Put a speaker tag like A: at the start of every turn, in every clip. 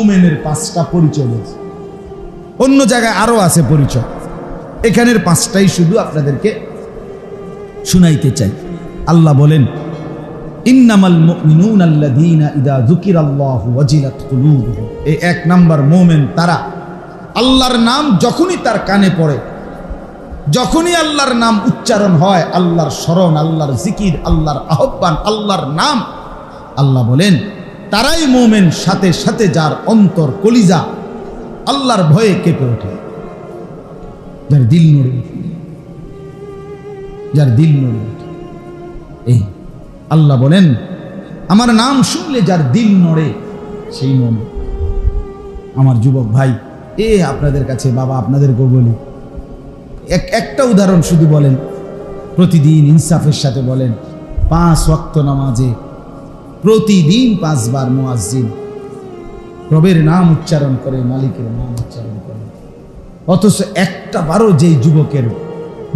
A: মৌমেনের পাঁচটা পরিচয় রয়েছে। অন্য জায়গায় আরও আছে পরিচয়। এখানের পাঁচটাই শুধু আপনাদেরকে শুনাইতে চাই। আল্লাহ বলেন, ইন্নামাল মুমিনুন আল্লাযীনা ইদা যুকিরাল্লাহু ওয়াজিলাত কুলুবুহুম। এই এক নাম্বার মুমিন তারা আল্লাহর নাম যখনই তার কানে পড়ে, যখনই আল্লাহর নাম উচ্চারণ হয়, আল্লাহর স্মরণ, আল্লাহর জিকির, আল্লাহর আহ্বান, আল্লাহর নাম, আল্লাহ বলেন তারাই মোমেন, সাথে সাথে যার অন্তর কলিজা আল্লাহর ভয়ে কেঁপে ওঠে। যার দিল নড়ে যার দিল নড়ে ওঠে। এই আল্লাহ বলেন, আমার নাম শুনলে যার দিল নড়ে, সেই মনে। আমার যুবক ভাই, এ আপনাদের কাছে বাবা আপনাদেরকেও বলি এক, একটা উদাহরণ শুধু বলেন, প্রতিদিন ইনসাফের সাথে বলেন, পাঁচ ওয়াক্ত নামাজে প্রতিদিন পাঁচবার মুয়াজ্জিন। রবের নাম উচ্চারণ করে, মালিকের নাম উচ্চারণ করে। অথচ একটা বারও যেই যুবকের,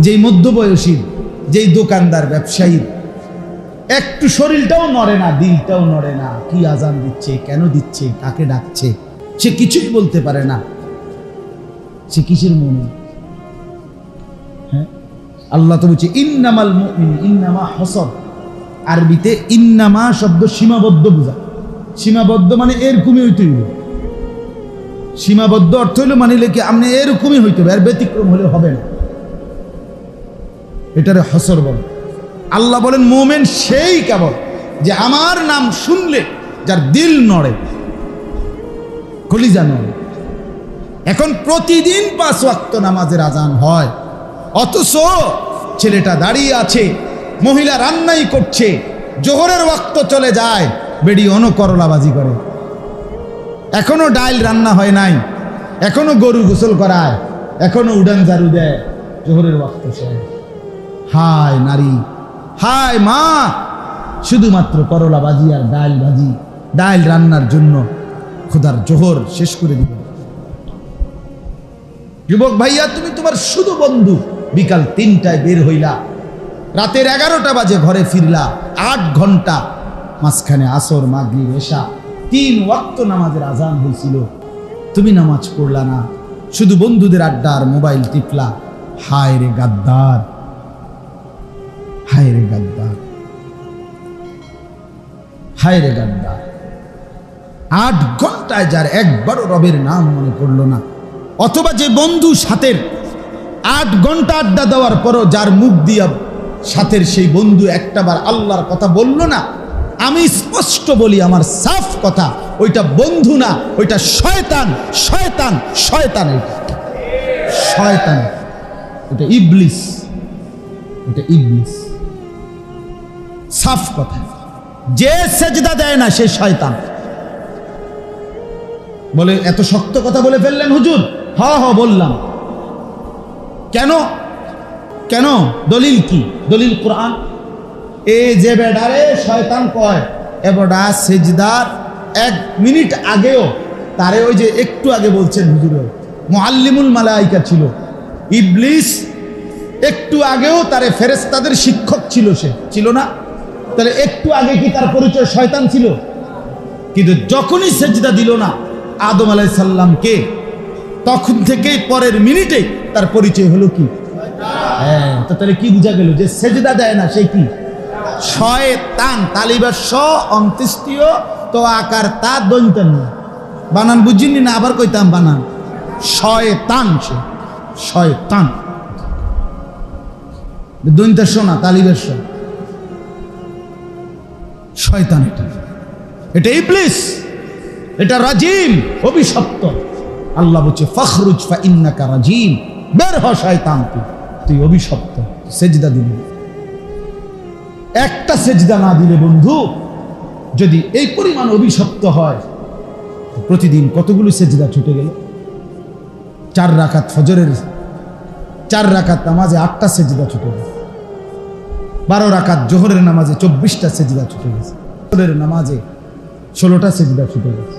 A: যেই মধ্যবয়সীর, যেই দোকানদার ব্যবসায়ীর, একটু শরীরটাও নড়ে না, দিলটাও নড়ে না, কি আজান দিচ্ছে, কেন দিচ্ছে, কাকে ডাকছে, সে কিছুই বলতে পারে না। সে কিসের মনে? হ্যাঁ? আল্লাহ তো বলছে, ইন্নামাল ইন্নামা হসব আরবিতে ইন্নামা শব্দ সীমাবদ্ধ বোঝা। সীমাবদ্ধ মানে এরকমই হইতে হইবে। সীমাবদ্ধ অর্থ হইল মানে কি আপনি এরকমই হইতে হবে, আর ব্যতিক্রম হলে হবে না। এটারে হসর বলে। আল্লাহ বলেন, মোমেন সেই কেবল যে আমার নাম শুনলে যার দিল নড়ে, কলিজা নড়ে। এখন প্রতিদিন পাঁচ ওয়াক্ত নামাজের আজান হয়, অথচ ছেলেটা দাঁড়িয়ে আছে মহিলা রান্নাই করছে। জোহরের ওয়াক্ত চলে যায়, বেডি অনুকরলাবাজি করে। এখনও ডাইল রান্না হয় নাই, এখনও গরু গোসল করায়, এখনও উডান জারু দেয়, জোহরের ওয়াক্ত শেষ হায় নারী, হায় মা! শুধুমাত্র করলা ভাজি আর ডাল ভাজি ডাইল রান্নার জন্য খোদার জোহর শেষ করে দিবে যুবক ভাইয়া, তুমি তোমার শুধু বন্ধু, বিকাল তিনটায় বের হইলা। রাতের এগারোটা বাজে ঘরে ফিরলা, আট ঘণ্টা। মাঝখানে আসর, মাগরিব এসা তিন ওয়াক্ত নামাজের আজান হয়েছিল। তুমি নামাজ পড়লা না, শুধু বন্ধুদের আড্ডা আর মোবাইল টিপলা। হায় রে গাদ্দার, হায় রে গাদ্দার, হায় রে গাদ্দার। আট ঘন্টায় যার একবারও রবের নাম মনে পড়ল না, অথবা যে বন্ধু সাথের আট ঘণ্টা আড্ডা দেওয়ার পরও যার মুখ দিয়া সাথের সেই বন্ধু একটাবার আল্লাহর কথা বলল না। আমি স্পষ্ট বলি, আমার সাফ কথা, ওইটা বন্ধু না, ওইটা শয়তান শয়তান শয়তান শয়তান। এটা ইবলিস। এটা ইবলিস। সাফ কথা। যে সেজদা দেয় না, সে শয়তান। বলে, এত শক্ত কথা বলে ফেললেন হুজুর? হ হ, বললাম। কেন? কেন? দলিল কি? দলিল কোরআন? এ যে বেডারে শয়তান কয় এ বেডা সেজদার এক মিনিট আগেও, তারে ওই যে একটু আগে বলছেন হুজুর, মুআল্লিমুল মালাইকা ছিল। ইবলিস একটু আগেও তারে ফেরেস্তাদের শিক্ষক ছিল সে, ছিল না? তাহলে একটু আগে কি তার পরিচয় শয়তান ছিল? কিন্তু যখনই সেজদা দিল না, আদম আলাই সাল্লামকে তখন থেকেই পরের মিনিটে তার পরিচয় হলো কি? হ্যাঁ তাহলে কি বোঝা গেল যে সেজদা দেয় না, সে কি? শয়তান, তালিবার স তো আকার তা বানান বুঝিনি না, আবার কইতাম বানান। শয়তান সে, শয়তান। না, তালিবের স। শয়তান এটা। এটা এটা রাজিম, অভিশপ্ত। আল্লাহ বলছে, ফখরুজ ফা ইন্নাকা রাজিম। বের হ শয়তান তুই তুই অভিশপ্ত, সেজদা দিবি। একটা সেজদা না দিলে বন্ধু, যদি এই পরিমাণ অভিশপ্ত হয় প্রতিদিন কতগুলো সেজদা ছুটে গেল? চার রাকাত ফজরের, চার রাকাত নামাজে আটটা সেজদা ছুটে গেছে বারো রাকাত জোহরের নামাজে চব্বিশটা সেজদা ছুটে গেছে। জোহরের নামাজে ষোলোটা সেজদা ছুটে গেছে।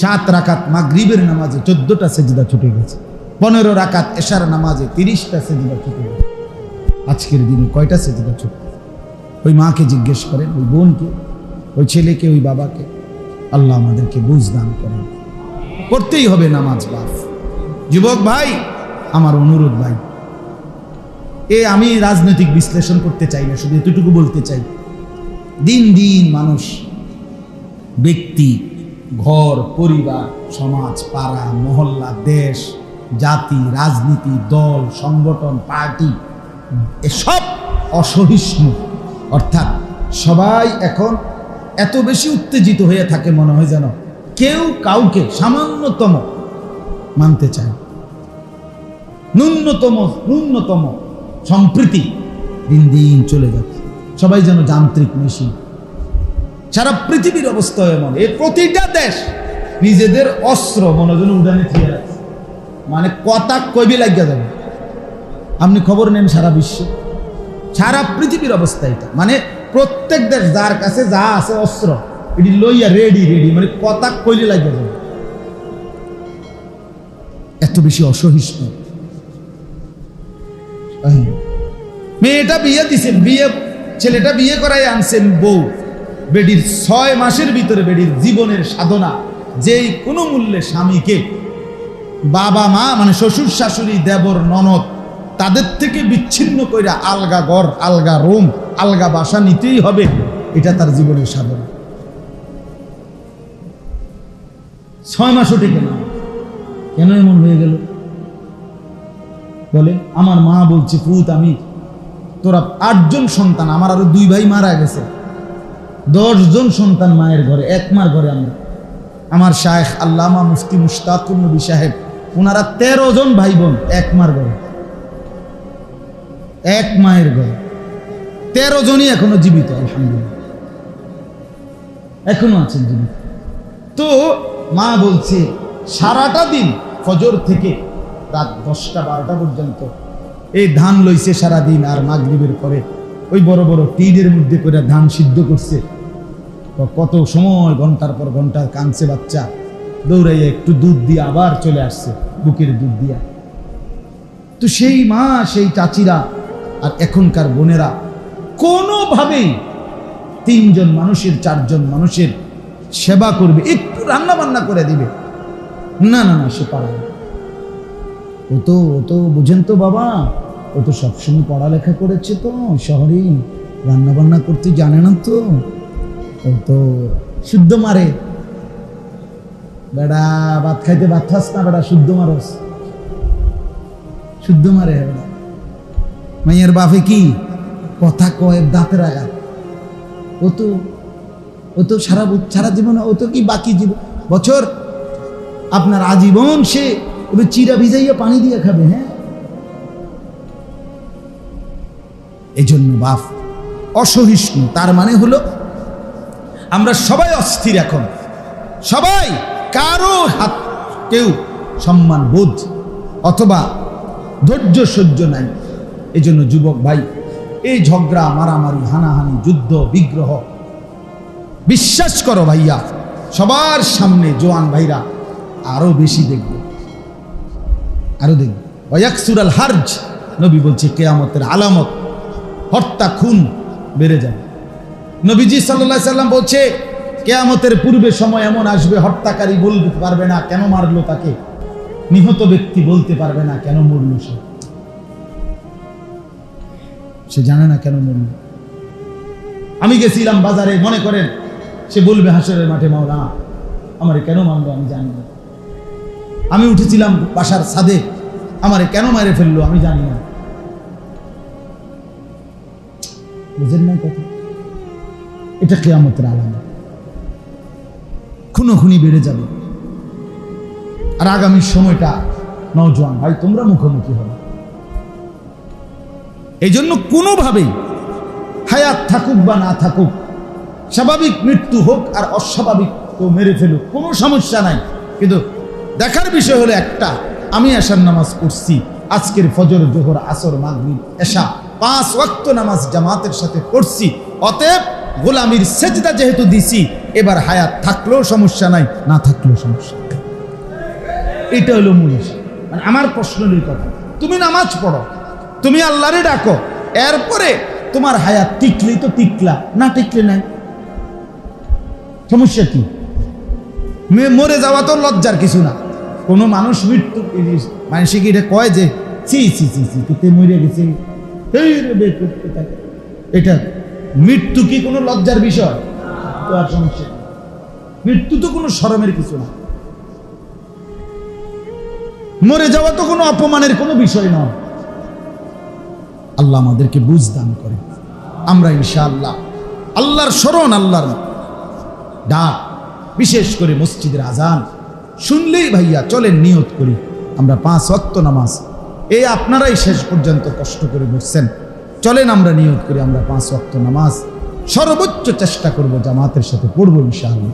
A: সাত রাকাত মাগরিবের নামাজে চোদ্দটা সেজদা ছুটে গেছে। পনেরো রাকাত এশার নামাজে তিরিশটা সেজদা ছুটে আজকের দিনে কয়টা সেজদা ছুটে ওই মাকে জিজ্ঞেস করেন, ওই বোনকে, ওই ছেলেকে, ওই বাবাকে। আল্লাহ আমাদেরকে বুঝ দান করেন। করতেই হবে নামাজ বাপ যুবক ভাই, আমার অনুরোধ ভাই, এ আমি রাজনৈতিক বিশ্লেষণ করতে চাই না, শুধু এতটুকু বলতে চাই। দিন দিন মানুষ, ব্যক্তি, ঘর, পরিবার, সমাজ, পাড়া, মহল্লা, দেশ জাতি, রাজনীতি, দল, সংগঠন, পার্টি, এসব অসহিষ্ণু। অর্থাৎ সবাই এখন এত বেশি উত্তেজিত হয়ে থাকে মনে হয় যেন কেউ কাউকে সামান্যতম মানতে চায়। ন্যূনতম ন্যূনতম সম্প্রীতি দিন দিন চলে যাচ্ছে। সবাই যেন যান্ত্রিক মেশিন। সারা পৃথিবীর অবস্থা এমন। এর প্রতিটা দেশ নিজেদের অস্ত্র মনোজন উড়ানে থিয়ে রাখছে। মানে কথা কবি লাগিয়া যাবে। আপনি খবর নেন সারা বিশ্ব। সারা পৃথিবীর অবস্থা এটা। মানে প্রত্যেক দেশ যার কাছে যা আছে অস্ত্র, এটি লইয়া রেডি রেডি মানে কথা কইলে লাগিয়া যাবে। এত বেশি অসহিষ্ণু। মেয়েটা বিয়ে দিছেন, বিয়ে, ছেলেটা বিয়ে করাই আনছেন বউ। বেডির ছয় মাসের ভিতরে বেডির জীবনের সাধনা, যেই কোনো মূল্যে স্বামীকে বাবা মা মানে শ্বশুর শাশুড়ি, দেবর, ননদ, তাদের থেকে বিচ্ছিন্ন কইরা আলগা ঘর, আলগা রুম, আলগা বাসা নিতেই হবে, এটা তার জীবনের সাধনা। ছয় মাসও টেকে না। কেন এমন হয়ে গেল? বলে, আমার মা বলছে, পুত আমি, তোরা আটজন সন্তান, আমার আরও দুই ভাই মারা গেছে। দশজন সন্তান মায়ের ঘরে, এক মার ঘরে আমরা। আমার শায়েখ আল্লামা মুফতি মুশতাকুর নবী সাহেব ওনারা তেরো জন ভাই বোন, এক মার ঘরে এক মায়ের ঘরে তেরো জনই এখনও জীবিত, আলহামদুলিল্লাহ। এখনও আছেন জীবিত তো মা বলছে, সারাটা দিন ফজর থেকে রাত দশটা, বারোটা পর্যন্ত এই ধান লইছে সারা দিন আর মাগরিবের পরে। ওই বড় বড় টিনের মধ্যে করে ধান সিদ্ধ করছে। কত সময়, ঘণ্টার পর ঘণ্টা কাঁদছে বাচ্চা। দৌড়াইয়া একটু দুধ দিয়ে আবার চলে আসছে বুকের দুধ দিয়া। তো সেই মা, সেই চাচিরা আর এখনকার বোনেরা কোনোভাবেই তিনজন মানুষের, চারজন মানুষের সেবা করবে, একটু রান্না বান্না করে দিবে। না না না, সে পারে ও তো ও তো বুঝেন তো বাবা, ও তো সবসময় পড়ালেখা করেছে তো, শহরে রান্না বান্না করতে জানে না তো। ও তো শুদ্ধ মারে। বেড়া, ভাত খাইতে ভাত খাস না বেড়া, শুদ্ধ মারস। শুদ্ধ মারে বেড়া। মাইয়ের বাপে কি কথা কয় দাঁতের আঘাত? ও তো ও তো সারা সারা জীবন, ও তো কি বাকি জীবন বছর আপনার আজীবন সে ওই চিরা ভিজাইয়া পানি দিয়ে খাবে হ্যাঁ? এই জন্য বাপ অসহিষ্ণু, তার মানে হলো আমরা সবাই অস্থির এখন। সবাই কারও হাত কেউ সম্মান, বোধ অথবা ধৈর্য সহ্য নাই। এই জন্য যুবক ভাই, এই ঝগড়া, মারামারি, হানাহানি, যুদ্ধ, বিগ্রহ, বিশ্বাস করো ভাইয়া, সবার সামনে জোয়ান ভাইরা আরও বেশি দেখবে। আরও দেখবে। হার্জ, নবী বলছে কেয়ামতের আলামত হত্যা খুন বেড়ে যায় নবীজি সাল্লাহ সাল্লাম বলছে কেয়ামতের পূর্বে সময় এমন আসবে, হত্যাকারী বলতে পারবে না কেন মারলো তাকে। নিহত ব্যক্তি বলতে পারবে না কেন মরল সে। সে জানে না কেন মরল। আমি গেছিলাম বাজারে, মনে করেন, সে বলবে, হাসরের মাঠে মাওলা, আমারে কেন মারলো আমি জানি না। আমি উঠেছিলাম বাসার ছাদে, আমারে কেন মারে ফেলল আমি জানি না। বুঝেন না কথা? এটা কেয়ামতের আলাদা খুনোখুনি বেড়ে যাবে। আর আগামী সময়টা নওজোয়ান ভাই, তোমরা মুখোমুখি হবে। এই জন্য কোনোভাবেই হায়াত থাকুক বা না থাকুক, স্বাভাবিক মৃত্যু হোক আর অস্বাভাবিক কেউ মেরে ফেলুক, কোনো সমস্যা নাই। কিন্তু দেখার বিষয় হলো একটা, আমি এশার নামাজ পড়ছি, আজকের ফজর, জোহর, আসর, মাগরিব, এশা, পাঁচ ওয়াক্ত নামাজ জামাতের সাথে পড়ছি। অতএব গোলামির সেজদা যেহেতু দিছি এবার হায়াত থাকলেও সমস্যা নাই, না থাকলেও সমস্যা এটা হলো মূল মানে আমার প্রশ্ন এই কথা। তুমি নামাজ পড়ো, তুমি আল্লাহরে ডাকো, এরপরে তোমার হায়াত টিকলেই তো টিকলা, না টিকলে নাই। সমস্যা কি? মরে যাওয়া তো লজ্জার কিছু না। কোনো মানুষ মৃত্যু মানুষ কি এটা কয় যে সি সি সি সি তুই মরে গেছে এই রে বের করতে থাকে। এটা মৃত্যু কি কোনো লজ্জার বিষয়? তো সমস্যা। মৃত্যু তো কোনো শরমের কিছু না। মরে যাওয়া তো কোনো অপমানের কোনো বিষয় নয় আল্লাহ আমাদেরকে বুঝ দান করে। আমরা ইনশাআল্লাহ আল্লাহর স্মরণ, আল্লাহর ডাক, বিশেষ করে মসজিদের আজান শুনলেই ভাইয়া চলেন, নিয়ত করি। আমরা পাঁচ ওয়াক্ত নামাজ। এই আপনারাই শেষ পর্যন্ত কষ্ট করে বসছেন। চলেন আমরা নিয়ত করি, আমরা পাঁচ ওয়াক্ত নামাজ সর্বোচ্চ চেষ্টা করব জামাতের সাথে পড়ব ইনশাআল্লাহ।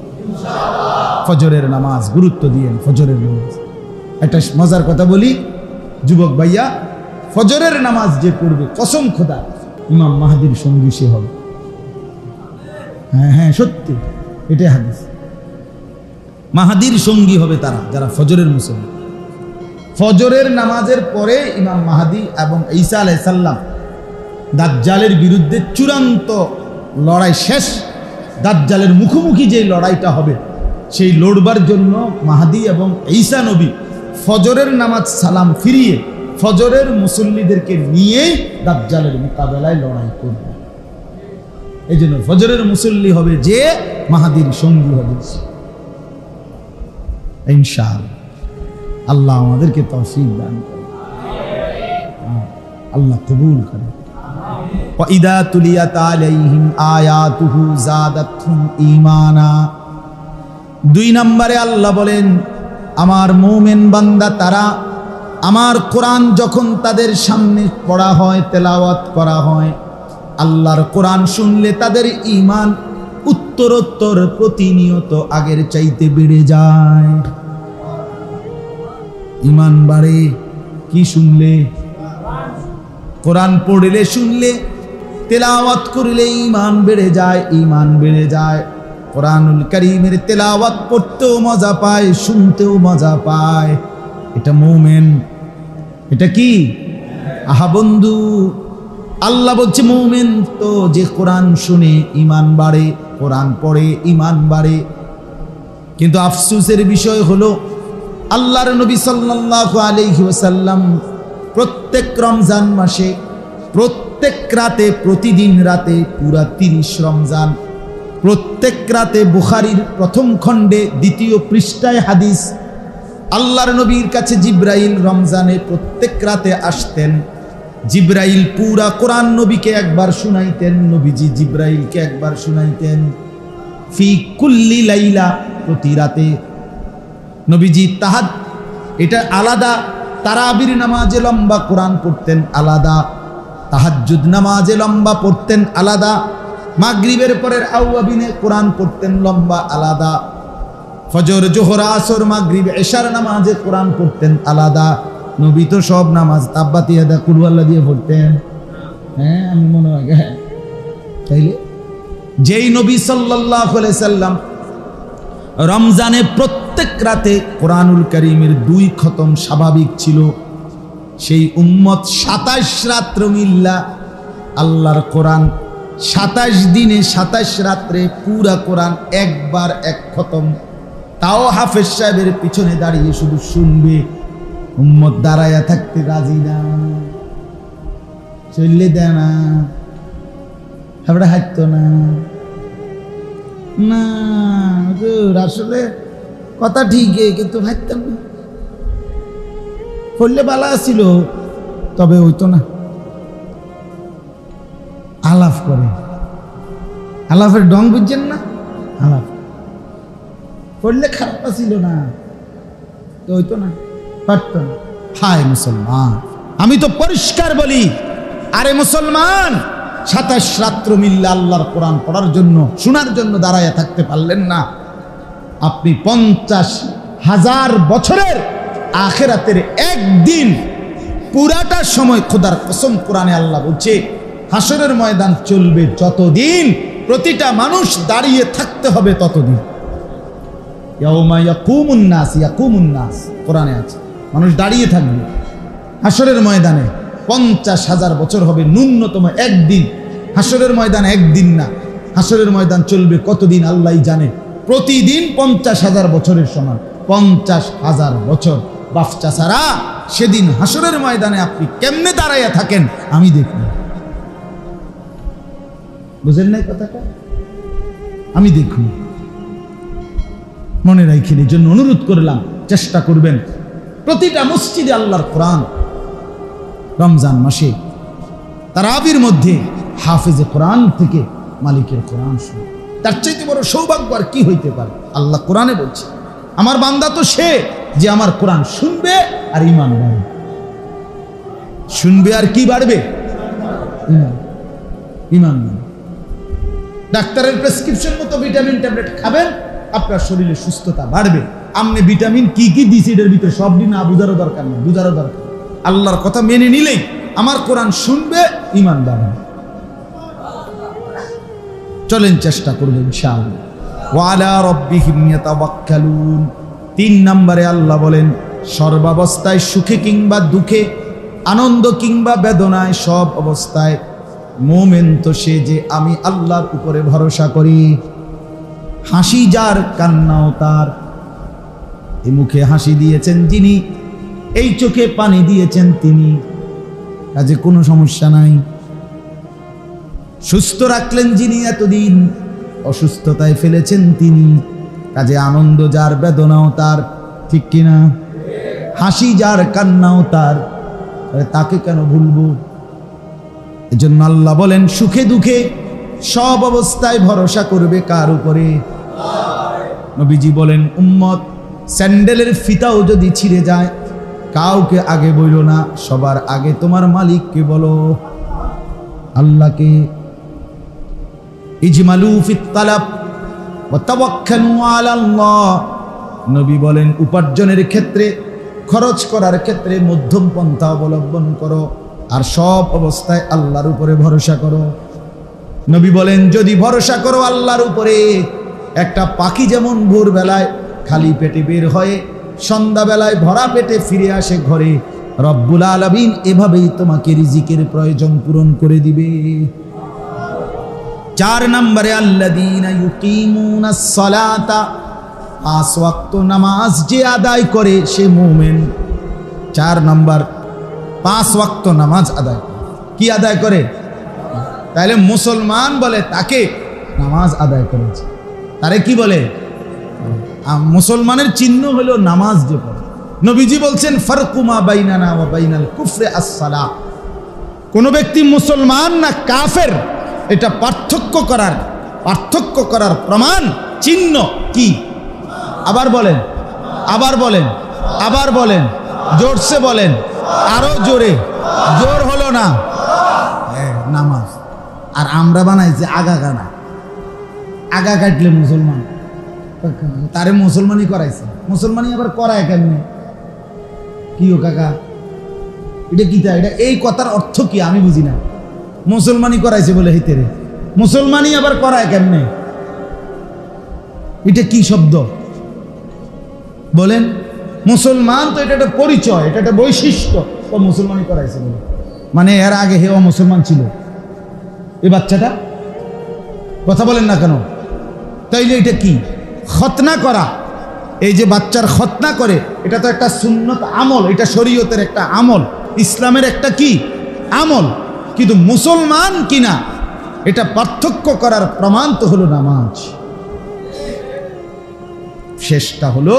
A: ফজরের নামাজ, গুরুত্ব দিয়েন ফজরের নামাজ। একটা মজার কথা বলি, যুবক ভাইয়া, ফজরের নামাজ যে পড়বে, কসম খোদা, ইমাম মাহাদির সঙ্গী সে হবে। হ্যাঁ হ্যাঁ সত্যি, এটাই হাদিস। মাহাদির সঙ্গী হবে তারা, যারা ফজরের মুসলমান ফজরের নামাজের পরে ইমাম মাহাদি এবং ঈসা আলাইসাল্লাম দাজ্জালের বিরুদ্ধে চূড়ান্ত লড়াই শেষ। দাজ্জালের মুখোমুখি যে লড়াইটা হবে, সেই লড়বার জন্য মাহাদি এবং ঈসা নবী ফজরের নামাজ সালাম ফিরিয়ে ফজরের মুসল্লিদেরকে নিয়েই দাজ্জালের মোকাবেলায় লড়াই করবে। এই জন্য ফজরের মুসল্লি হবে যে, মাহাদির সঙ্গী হবে সে। ইনশাআল্লাহ। আল্লাহ আমাদেরকে তৌফিক দান করে আল্লাহ কবুল করে ওয়াইদা তুলিয়াত আলাইহিম আয়াতুহু জাদাতহুম ঈমানা দুই নম্বরে আল্লাহ বলেন, আমার মোমেন বান্দা, তারা আমার কোরআন যখন তাদের সামনে পড়া হয়, তেলাওয়াত করা হয়, আল্লাহর কোরআন শুনলে তাদের ইমান উত্তরোত্তর প্রতিনিয়ত আগের চাইতে বেড়ে যায়। ইমান বাড়ে, কি শুনলে? কোরআন পড়লে শুনলে তেলাওয়াত করলে ইমান বেড়ে যায় ইমান বেড়ে যায়। কোরআনুল করিমের তেলাওয়াত পড়তেও মজা পায়, শুনতেও মজা পায়। এটা মোমেন। এটা কি? আহা বন্ধু, আল্লাহ বলছে মোমেন তো যে কোরআন শুনে ইমান বাড়ে, কোরআন পড়ে ইমান বাড়ে। কিন্তু আফসুসের বিষয় হলো, আল্লাহর নবী আলাইহি ওয়াসাল্লাম প্রত্যেক রমজান মাসে প্রত্যেক রাতে, প্রতিদিন রাতে পুরা তিরিশ রমজান। প্রত্যেক রাতে বুখারির প্রথম খণ্ডে দ্বিতীয় পৃষ্ঠায় হাদিস। আল্লাহর নবীর কাছে জিব্রাইল রমজানে প্রত্যেক রাতে আসতেন। জিব্রাইল পুরা কোরআন নবীকে একবার শুনাইতেন, নবীজি জিব্রাইলকে একবার শুনাইতেন। ফি কুল্লি লাইলা প্রতি রাতে। নবীজি তাহাদ, এটা আলাদা, তারাবির নামাজে লম্বা কোরআন পড়তেন, আলাদা। তাহাজ্জুদ নামাজে লম্বা পড়তেন আলাদা, মাগরিবের পরের আউয়াবিনে কোরআন পড়তেন লম্বা আলাদা, ফজর, জোহর, আসর, মাগরিব, এশার নামাজে কোরআন পড়তেন আলাদা। নবী তো সব নামাজ তাব্বাতি আদা কুরু আল্লাহ দিয়ে পড়তেন। হ্যাঁ আমি মনে হয় হ্যাঁ। তাইলে? যেই নবী আলাইহি সাল্লাম রমজানে প্রত্যেক রাতে কোরআনুল করিমের দুই খতম স্বাভাবিক ছিল। সেই উম্মত সাতাশ রাত্র মিল্লা আল্লাহর কোরআন, সাতাশ দিনে সাতাশ রাত্রে পুরা কোরআন একবার এক খতম। তাও হাফেজ সাহেবের পিছনে দাঁড়িয়ে শুধু শুনবে, উম্মত দাঁড়াইয়া থাকতে রাজি না, চললে দেয় না, হাবড়া হাঁটতো না। না আসলে কথা ঠিকই, কিন্তু ভাবতাম না। করলে বালা ছিল, তবে হইতো না। আলাপ করে। আলাপের ডং বুঝছেন না? আলাপ। করলে খারাপ ছিল না, তো হইতো না, পারত না। হায় মুসলমান, আমি তো পরিষ্কার বলি, আরে মুসলমান, সাতাশ রাত্র মিল্লা আল্লাহর কোরআন পড়ার জন্য, শোনার জন্য দাঁড়ায় থাকতে পারলেন না। আপনি পঞ্চাশ হাজার বছরের আখেরাতের একদিন পুরাটা সময় খোদার কসম কোরআনে আল্লাহ বলছে হাসরের ময়দান চলবে যতদিন, প্রতিটা মানুষ দাঁড়িয়ে থাকতে হবে ততদিন। ইয়াউমা ইয়াকুমুন নাস ইয়াকুমুন নাস, কোরআনে আছে। মানুষ দাঁড়িয়ে থাকবে। হাসরের ময়দানে পঞ্চাশ হাজার বছর হবে, ন্যূনতম একদিন। হাসরের ময়দান একদিন না। হাসরের ময়দান চলবে কতদিন আল্লাহ জানে। প্রতিদিন পঞ্চাশ হাজার বছরের সমান, পঞ্চাশ হাজার বছর। বাফচা ছাড়া সেদিন হাসরের ময়দানে আপনি কেমনে দাঁড়াইয়া থাকেন আমি দেখি বুঝেন নাই কথাটা? আমি দেখুন। মনে রাখেন এই জন্য অনুরোধ করলাম, চেষ্টা করবেন প্রতিটা মসজিদে আল্লাহর কোরআন রমজান মাসে, তারাবির মধ্যে হাফেজে কোরআন থেকে মালিকের কোরআন শুনে। তার চাইতে বড় সৌভাগ্য আর কি হইতে পারে? আল্লাহ কোরআনে বলছে, আমার বান্দা তো সে যে আমার কোরআন শুনবে আর ইমান বাড়বে। শুনবে আর কি বাড়বে? ইমান। ডাক্তারের প্রেসক্রিপশন মতো ভিটামিন ট্যাবলেট খাবেন, আপনার শরীরে সুস্থতা বাড়বে। আপনি ভিটামিন কি কি দিছি এটার ভিতরে দিন না, বুঝারও দরকার নেই, বুঝারও দরকার আল্লাহর কথা মেনে নিলেই আমার কোরআন শুনবে ইমান বাড়বে। চলেন চেষ্টা করবেন ইনশাআল্লাহ। ওয়ালা রব্বিহিম ইয়াতাওয়াক্কালুন। তিন নম্বরে আল্লাহ বলেন, সর্বাবস্থায় সুখে কিংবা দুঃখে, আনন্দ কিংবা বেদনায় সব অবস্থায় মোমেন তো সে যে আমি আল্লাহর উপরে ভরসা করি। হাসি যার কান্নাও তার। এই মুখে হাসি দিয়েছেন যিনি, এই চোখে পানি দিয়েছেন তিনি। কাজে কোনো সমস্যা নাই। সুস্থ রাখলেন যিনি এতদিন, অসুস্থতায় ফেলেছেন তিনি। কাজে আনন্দ যার বেদনাও তার, ঠিক কিনা? হাসি যার কান্নাও তার তাকে কেন ভুলবো? এজন্য আল্লাহ বলেন, সুখে দুঃখে সব অবস্থায় ভরসা করবে কার উপরে? নবীজি বলেন, উম্মত, স্যান্ডেলের ফিতাও যদি ছিঁড়ে যায়, কাউকে আগে বইল না, সবার আগে তোমার মালিককে বলো। আল্লাহকে ইজমালু ফিত নবী বলেন, উপার্জনের ক্ষেত্রে, খরচ করার ক্ষেত্রে মধ্যম পন্থা অবলম্বন করো, আর সব অবস্থায় আল্লাহর উপরে ভরসা করো। নবী বলেন, যদি ভরসা করো আল্লাহর উপরে, একটা পাখি যেমন ভোরবেলায় খালি পেটে বের হয়ে, সন্ধ্যাবেলায় ভরা পেটে ফিরে আসে ঘরে, রব্বুল আলামিন এভাবেই তোমাকে রিজিকের প্রয়োজন পূরণ করে দিবে। চার নম্বরে পাঁচ ওয়াক্ত নামাজ যে আদায় করে সে মুমিন। চার নম্বর, পাঁচ ওয়াক্ত নামাজ আদায় করে। কি আদায় করে? তাহলে মুসলমান বলে, তাকে নামাজ আদায় করেছে। তারে কি বলে? মুসলমানের চিহ্ন হলো নামাজ যে পড়ে। নবীজি বলছেন ফারকুমা বাইনানা বাইনাল কুফরে আসসালা কোন ব্যক্তি মুসলমান না কাফের এটা পার্থক্য করার পার্থক্য করার প্রমাণ চিহ্ন কি? আবার বলেন আবার বলেন আবার বলেন, জোরসে বলেন, আরও জোরে, জোর হলো না। নামাজ। আর আমরা বানাইছি আগা কানা আগা কাটলে মুসলমান। তারে মুসলমানই করাইছে। মুসলমানই আবার করায় কেমনে? কি ও কাকা? এটা কি তা? এটা এই কথার অর্থ কি? আমি বুঝি না। মুসলমানই করাইছে বলে হিতেরে। মুসলমানই আবার করায় কেমনে? এটা কি শব্দ? বলেন, মুসলমান তো এটা একটা পরিচয়, এটা একটা বৈশিষ্ট্য, ও মুসলমানই করাইছে বলে। মানে এর আগে হে ও মুসলমান ছিল। এই বাচ্চাটা? কথা বলেন না কেন? তাইলে এটা কি? খতনা করা। এই যে বাচ্চার খতনা করে, এটা তো একটা সুন্নত আমল, এটা শরীয়তের একটা আমল। ইসলামের একটা কি? আমল। কিন্তু মুসলমান কিনা, এটা পার্থক্য করার প্রমাণ তো হলো নামাজ। শেষটা হলো,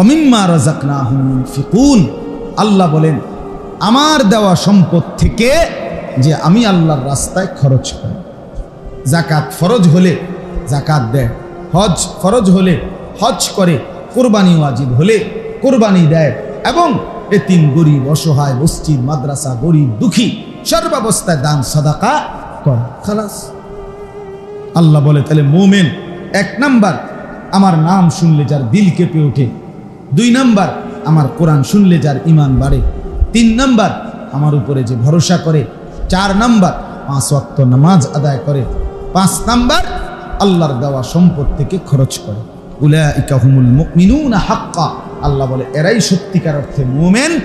A: অমিম্মা রাজাকনাহুম ফিকুন আল্লাহ বলেন, আমার দেওয়া সম্পদ থেকে যে আমি আল্লাহর রাস্তায় খরচ করি। জাকাত ফরজ হলে জাকাত দেয়, হজ ফরজ হলে হজ করে, কোরবানি ওয়াজিব হলে কোরবানি দেয় এবং এতিম, গরিব, অসহায়, মসজিদ, মাদ্রাসা, গরিব, দুঃখী, সর্বাবস্থায় দান, সদাকা কর, খালাস। আল্লাহ বলে, তাহলে মোমেন, এক নাম্বার, আমার নাম শুনলে যার দিল কেঁপে ওঠে। দুই নাম্বার, আমার কোরআন শুনলে যার ইমান বাড়ে। তিন নাম্বার, আমার উপরে যে ভরসা করে। চার নাম্বার, পাঁচ ওয়াক্ত নামাজ আদায় করে। পাঁচ নাম্বার, আল্লাহর দেওয়া সম্পদ থেকে খরচ করে। উলাইকা হুমুল মুমিনুনা হাক্কা। আল্লাহ বলে, এরাই সত্যিকার অর্থে মুমেন।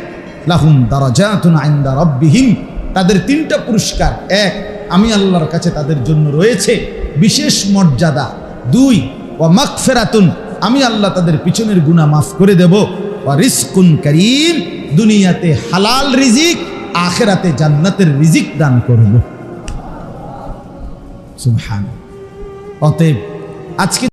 A: লাহুম দারাজাতুন ইনদা রাব্বিহিম। তাদের তিনটা পুরস্কার, এক, আমি আল্লাহর কাছে তাদের জন্য রয়েছে বিশেষ মর্যাদা। দুই ও মাগফিরাতুন, আমি আল্লাহ তাদের পিছনের গুনাহ মাফ করে দেব। ও রিজকুন করিম, দুনিয়াতে হালাল রিজিক, আখেরাতে জান্নাতের রিজিক দান করব। সুবহান অতএব আজকে